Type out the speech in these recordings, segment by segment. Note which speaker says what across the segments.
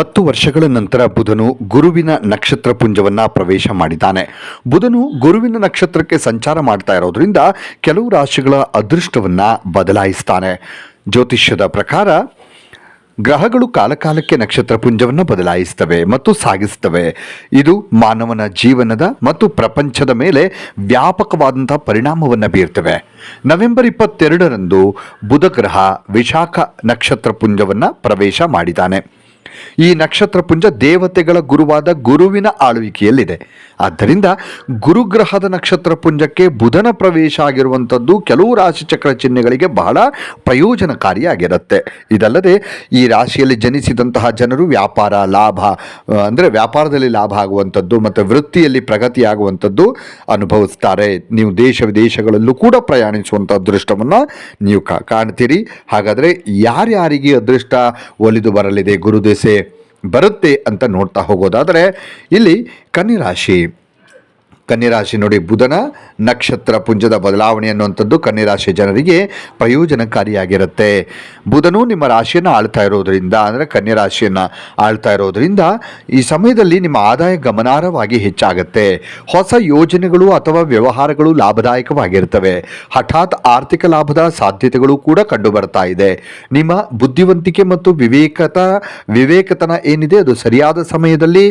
Speaker 1: ಹತ್ತು ವರ್ಷಗಳ ನಂತರ ಬುಧನು ಗುರುವಿನ ನಕ್ಷತ್ರ ಪುಂಜವನ್ನ ಪ್ರವೇಶ ಮಾಡಿದ್ದಾನೆ. ಬುಧನು ಗುರುವಿನ ನಕ್ಷತ್ರಕ್ಕೆ ಸಂಚಾರ ಮಾಡ್ತಾ ಇರೋದ್ರಿಂದ ಕೆಲವು ರಾಶಿಗಳ ಅದೃಷ್ಟವನ್ನ ಬದಲಾಯಿಸ್ತಾನೆ. ಜ್ಯೋತಿಷ್ಯದ ಪ್ರಕಾರ ಗ್ರಹಗಳು ಕಾಲಕಾಲಕ್ಕೆ ನಕ್ಷತ್ರ ಪುಂಜವನ್ನು ಬದಲಾಯಿಸ್ತವೆ ಮತ್ತು ಸಾಗಿಸ್ತವೆ. ಇದು ಮಾನವನ ಜೀವನದ ಮತ್ತು ಪ್ರಪಂಚದ ಮೇಲೆ ವ್ಯಾಪಕವಾದಂಥ ಪರಿಣಾಮವನ್ನು ಬೀರ್ತವೆ. ನವೆಂಬರ್ ಇಪ್ಪತ್ತೆರಡರಂದು ಬುಧ ಗ್ರಹ ವಿಶಾಖ ನಕ್ಷತ್ರ ಪುಂಜವನ್ನು ಪ್ರವೇಶ ಮಾಡಿದ್ದಾನೆ. ಈ ನಕ್ಷತ್ರ ಪುಂಜ ದೇವತೆಗಳ ಗುರುವಾದ ಗುರುವಿನ ಆಳ್ವಿಕೆಯಲ್ಲಿದೆ. ಆದ್ದರಿಂದ ಗುರುಗ್ರಹದ ನಕ್ಷತ್ರ ಪುಂಜಕ್ಕೆ ಬುಧನ ಪ್ರವೇಶ ಆಗಿರುವಂಥದ್ದು ಕೆಲವು ರಾಶಿಚಕ್ರ ಚಿಹ್ನೆಗಳಿಗೆ ಬಹಳ ಪ್ರಯೋಜನಕಾರಿಯಾಗಿರುತ್ತೆ. ಇದಲ್ಲದೆ ಈ ರಾಶಿಯಲ್ಲಿ ಜನಿಸಿದಂತಹ ಜನರು ವ್ಯಾಪಾರ, ಲಾಭ ಅಂದರೆ ವ್ಯಾಪಾರದಲ್ಲಿ ಲಾಭ ಆಗುವಂಥದ್ದು ಮತ್ತು ವೃತ್ತಿಯಲ್ಲಿ ಪ್ರಗತಿಯಾಗುವಂಥದ್ದು ಅನುಭವಿಸ್ತಾರೆ. ನೀವು ದೇಶ ವಿದೇಶಗಳಲ್ಲೂ ಕೂಡ ಪ್ರಯಾಣಿಸುವಂಥ ಅದೃಷ್ಟವನ್ನು ನೀವು ಕಾಣ್ತೀರಿ. ಹಾಗಾದರೆ ಯಾರ್ಯಾರಿಗೆ ಅದೃಷ್ಟ ಒಲಿದು ಬರಲಿದೆ ಗುರುದೆಸೆ? ಬರುತ್ತೆ ಅಂತ ನೋಡ್ತಾ ಹೋಗೋದಾದರೆ ಇಲ್ಲಿ ಕನ್ನಿರಾಶಿ ಕನ್ನಿರಾಶಿ ನೋಡಿ ಬುಧನ ನಕ್ಷತ್ರ ಪುಂಜದ ಬದಲಾವಣೆ ಅನ್ನುವಂಥದ್ದು ಕನ್ಯರಾಶಿ ಜನರಿಗೆ ಪ್ರಯೋಜನಕಾರಿಯಾಗಿರುತ್ತೆ. ಬುಧನು ನಿಮ್ಮ ರಾಶಿಯನ್ನು ಆಳ್ತಾ ಇರೋದ್ರಿಂದ, ಅಂದರೆ ಕನ್ಯರಾಶಿಯನ್ನು ಆಳ್ತಾ ಇರೋದ್ರಿಂದ ಈ ಸಮಯದಲ್ಲಿ ನಿಮ್ಮ ಆದಾಯ ಗಮನಾರ್ಹವಾಗಿ ಹೆಚ್ಚಾಗುತ್ತೆ. ಹೊಸ ಯೋಜನೆಗಳು ಅಥವಾ ವ್ಯವಹಾರಗಳು ಲಾಭದಾಯಕವಾಗಿರ್ತವೆ. ಹಠಾತ್ ಆರ್ಥಿಕ ಲಾಭದ ಸಾಧ್ಯತೆಗಳು ಕೂಡ ಕಂಡುಬರ್ತಾ ಇದೆ. ನಿಮ್ಮ ಬುದ್ಧಿವಂತಿಕೆ ಮತ್ತು ವಿವೇಕತ, ವಿವೇಕತನ ಏನಿದೆ ಅದು ಸರಿಯಾದ ಸಮಯದಲ್ಲಿ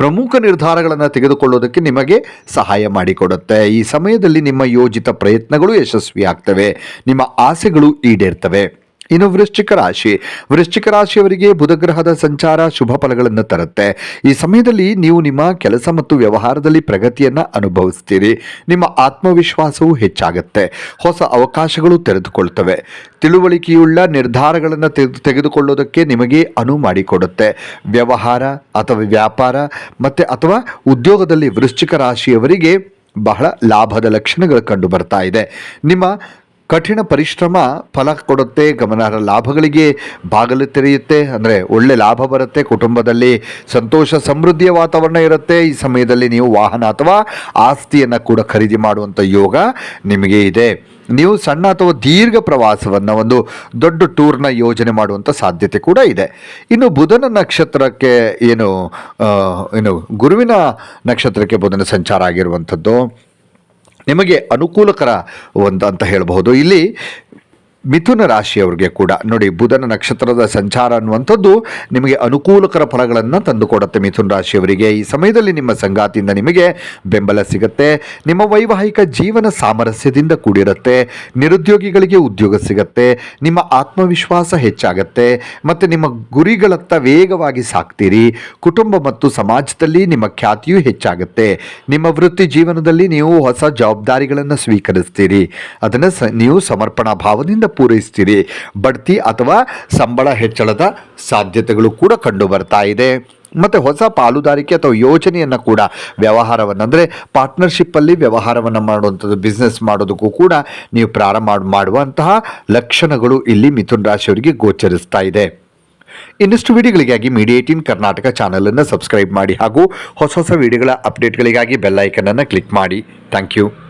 Speaker 1: ಪ್ರಮುಖ ನಿರ್ಧಾರಗಳನ್ನು ತೆಗೆದುಕೊಳ್ಳೋದಕ್ಕೆ ನಿಮಗೆ ಸಹಾಯ ಮಾಡಿಕೊಡುತ್ತೆ. ಈ ಸಮಯದಲ್ಲಿ ನಿಮ್ಮ ಯೋಜಿತ ಪ್ರಯತ್ನಗಳು ಯಶಸ್ವಿಯಾಗ್ತವೆ. ನಿಮ್ಮ ಆಸೆಗಳು ಈಡೇರ್ತವೆ. ಇನ್ನು ವೃಶ್ಚಿಕ ರಾಶಿ. ವೃಶ್ಚಿಕ ರಾಶಿಯವರಿಗೆ ಬುಧಗ್ರಹದ ಸಂಚಾರ ಶುಭ ಫಲಗಳನ್ನು ತರುತ್ತೆ. ಈ ಸಮಯದಲ್ಲಿ ನೀವು ನಿಮ್ಮ ಕೆಲಸ ಮತ್ತು ವ್ಯವಹಾರದಲ್ಲಿ ಪ್ರಗತಿಯನ್ನು ಅನುಭವಿಸ್ತೀರಿ. ನಿಮ್ಮ ಆತ್ಮವಿಶ್ವಾಸವು ಹೆಚ್ಚಾಗುತ್ತೆ. ಹೊಸ ಅವಕಾಶಗಳು ತೆರೆದುಕೊಳ್ತವೆ. ತಿಳುವಳಿಕೆಯುಳ್ಳ ನಿರ್ಧಾರಗಳನ್ನು ತೆಗೆದು ತೆಗೆದುಕೊಳ್ಳೋದಕ್ಕೆ ನಿಮಗೆ ಅನುವು ಮಾಡಿಕೊಡುತ್ತೆ. ವ್ಯವಹಾರ ಅಥವಾ ವ್ಯಾಪಾರ ಮತ್ತು ಅಥವಾ ಉದ್ಯೋಗದಲ್ಲಿ ವೃಶ್ಚಿಕ ರಾಶಿಯವರಿಗೆ ಬಹಳ ಲಾಭದ ಲಕ್ಷಣಗಳು ಕಂಡು ಬರ್ತಾ ಇದೆ. ನಿಮ್ಮ ಕಠಿಣ ಪರಿಶ್ರಮ ಫಲ ಕೊಡುತ್ತೆ, ಗಮನಾರ್ಹ ಲಾಭಗಳಿಗೆ ಬಾಗಲು ತೆರೆಯುತ್ತೆ. ಅಂದರೆ ಒಳ್ಳೆ ಲಾಭ ಬರುತ್ತೆ, ಕುಟುಂಬದಲ್ಲಿ ಸಂತೋಷ, ಸಮೃದ್ಧಿಯ ವಾತಾವರಣ ಇರುತ್ತೆ. ಈ ಸಮಯದಲ್ಲಿ ನೀವು ವಾಹನ ಅಥವಾ ಆಸ್ತಿಯನ್ನು ಕೂಡ ಖರೀದಿ ಮಾಡುವಂಥ ಯೋಗ ನಿಮಗೆ ಇದೆ. ನೀವು ಸಣ್ಣ ಅಥವಾ ದೀರ್ಘ ಪ್ರವಾಸವನ್ನು ಒಂದು ದೊಡ್ಡ ಟೂರ್ನ ಯೋಜನೆ ಮಾಡುವಂಥ ಸಾಧ್ಯತೆ ಕೂಡ ಇದೆ. ಇನ್ನು ಬುಧನ ನಕ್ಷತ್ರಕ್ಕೆ ಏನು ಏನು ಗುರುವಿನ ನಕ್ಷತ್ರಕ್ಕೆ ಬುಧನ ಸಂಚಾರ ಆಗಿರುವಂಥದ್ದು. ನಿಮಗೆ ಅನುಕೂಲಕರ ಒಂದು ಅಂತ ಹೇಳಬಹುದು. ಇಲ್ಲಿ ಮಿಥುನ ರಾಶಿಯವರಿಗೆ ಕೂಡ. ನೋಡಿ, ಬುಧನ ನಕ್ಷತ್ರದ ಸಂಚಾರ ಅನ್ನುವಂಥದ್ದು ನಿಮಗೆ ಅನುಕೂಲಕರ ಫಲಗಳನ್ನು ತಂದುಕೊಡುತ್ತೆ ಮಿಥುನ ರಾಶಿಯವರಿಗೆ. ಈ ಸಮಯದಲ್ಲಿ ನಿಮ್ಮ ಸಂಗಾತಿಯಿಂದ ನಿಮಗೆ ಬೆಂಬಲ ಸಿಗುತ್ತೆ, ನಿಮ್ಮ ವೈವಾಹಿಕ ಜೀವನ ಸಾಮರಸ್ಯದಿಂದ ಕೂಡಿರುತ್ತೆ, ನಿರುದ್ಯೋಗಿಗಳಿಗೆ ಉದ್ಯೋಗ ಸಿಗುತ್ತೆ, ನಿಮ್ಮ ಆತ್ಮವಿಶ್ವಾಸ ಹೆಚ್ಚಾಗತ್ತೆ, ಮತ್ತು ನಿಮ್ಮ ಗುರಿಗಳತ್ತ ವೇಗವಾಗಿ ಸಾಕ್ತೀರಿ. ಕುಟುಂಬ ಮತ್ತು ಸಮಾಜದಲ್ಲಿ ನಿಮ್ಮ ಖ್ಯಾತಿಯೂ ಹೆಚ್ಚಾಗುತ್ತೆ. ನಿಮ್ಮ ವೃತ್ತಿ ಜೀವನದಲ್ಲಿ ನೀವು ಹೊಸ ಜವಾಬ್ದಾರಿಗಳನ್ನು ಸ್ವೀಕರಿಸ್ತೀರಿ. ಅದನ್ನು ನೀವು ಸಮರ್ಪಣಾ ಭಾವದಿಂದ ಪೂರೈಸ್ತೀರಿ. ಬಡ್ತಿ ಅಥವಾ ಸಂಬಳ ಹೆಚ್ಚಳದ ಸಾಧ್ಯತೆಗಳು ಕೂಡ ಕಂಡು ಬರ್ತಾ ಇದೆ. ಮತ್ತು ಹೊಸ ಪಾಲುದಾರಿಕೆ ಅಥವಾ ಯೋಜನೆಯನ್ನು ಕೂಡ ವ್ಯವಹಾರವನ್ನು ಅಂದರೆ ಪಾರ್ಟ್ನರ್ಶಿಪ್ಪಲ್ಲಿ ವ್ಯವಹಾರವನ್ನು ಮಾಡುವಂಥದ್ದು, ಬಿಸ್ನೆಸ್ ಮಾಡೋದಕ್ಕೂ ಕೂಡ ನೀವು ಪ್ರಾರಂಭ ಮಾಡ್- ಮಾಡುವಂತಹ ಲಕ್ಷಣಗಳು ಇಲ್ಲಿ ಮಿಥುನ್ ರಾಶಿಯವರಿಗೆ ಗೋಚರಿಸ್ತಾ ಇದೆ. ಇನ್ನಷ್ಟು ವಿಡಿಯೋಗಳಿಗಾಗಿ ಮೀಡಿಯಾ ಕರ್ನಾಟಕ ಚಾನಲನ್ನು ಸಬ್ಸ್ಕ್ರೈಬ್ ಮಾಡಿ ಹಾಗೂ ಹೊಸ ಹೊಸ ವಿಡಿಯೋಗಳ ಅಪ್ಡೇಟ್ಗಳಿಗಾಗಿ ಬೆಲ್ಲೈಕನನ್ನು ಕ್ಲಿಕ್ ಮಾಡಿ. Thank you.